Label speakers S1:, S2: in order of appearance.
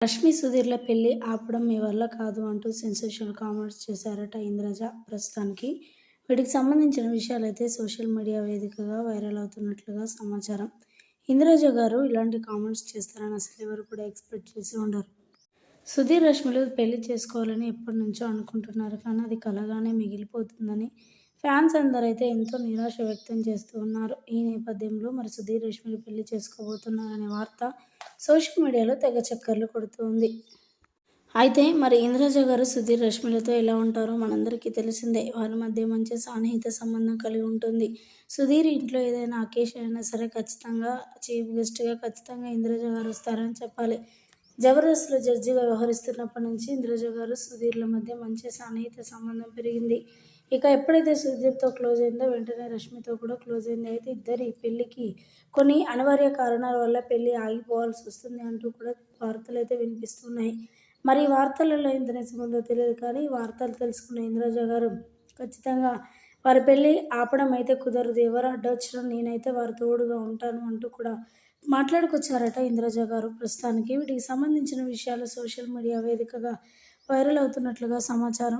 S1: రష్మి సుధీర్ల పెళ్ళి ఆపడం మీ వల్ల కాదు అంటూ సెన్సేషనల్ కామెంట్స్ చేశారట ఇంద్రజ ప్రస్తుతానికి. వీటికి సంబంధించిన విషయాలైతే సోషల్ మీడియా వేదికగా వైరల్ అవుతున్నట్లుగా సమాచారం. ఇంద్రజ గారు ఇలాంటి కామెంట్స్ చేస్తారని అసలు ఎవరు కూడా ఎక్స్పెక్ట్ చేసి ఉండరు. సుధీర్ రష్మిలు పెళ్ళి చేసుకోవాలని ఎప్పటి నుంచో అనుకుంటున్నారు కానీ అది కలగానే మిగిలిపోతుందని ఫ్యాన్స్ అందరైతే ఎంతో నిరాశ వ్యక్తం చేస్తూ ఉన్నారు. ఈ నేపథ్యంలో మరి సుధీర్ రష్మిలు పెళ్ళి చేసుకోబోతున్నారనే వార్త సోషల్ మీడియాలో తెగ చక్కర్లు కొడుతుంది అయితే మరి ఇంద్రజ గారు సుధీర్ రష్మిలతో ఎలా ఉంటారో మనందరికీ తెలిసిందే. వారి మధ్య మంచి సాన్నిహిత సంబంధం కలిగి ఉంటుంది. సుధీర్ ఇంట్లో ఏదైనా అకేషన్ అయినా సరే ఖచ్చితంగా చీఫ్ గెస్ట్గా ఖచ్చితంగా ఇంద్రజ గారు వస్తారని చెప్పాలి. జబర్దస్త్లో జడ్జిగా వ్యవహరిస్తున్నప్పటి నుంచి ఇంద్రజ గారు సుధీర్ల మధ్య మంచి సాన్నిహిత సంబంధం పెరిగింది. ఇక ఎప్పుడైతే సుధీర్తో క్లోజ్ అయిందో వెంటనే రష్మితో కూడా క్లోజ్ అయింది. అయితే ఇద్దరి పెళ్ళికి కొన్ని అనివార్య కారణాల వల్ల పెళ్ళి ఆగిపోవాల్సి వస్తుంది అంటూ కూడా వార్తలు అయితే వినిపిస్తున్నాయి. మరి వార్తలలో ఇంత నిజముందో తెలియదు కానీ వార్తలు తెలుసుకున్న ఇంద్రజ గారు ఖచ్చితంగా వారి పెళ్ళి ఆపడం అయితే కుదరదు. ఎవరు అడ్డొచ్చినా నేనైతే వారి తోడుగా ఉంటాను అంటూ కూడా మాట్లాడుకొచ్చారట ఇంద్రజ గారు. ప్రస్తుతానికి వీటికి సంబంధించిన విషయాలు సోషల్ మీడియా వేదికగా వైరల్ అవుతున్నట్లుగా సమాచారం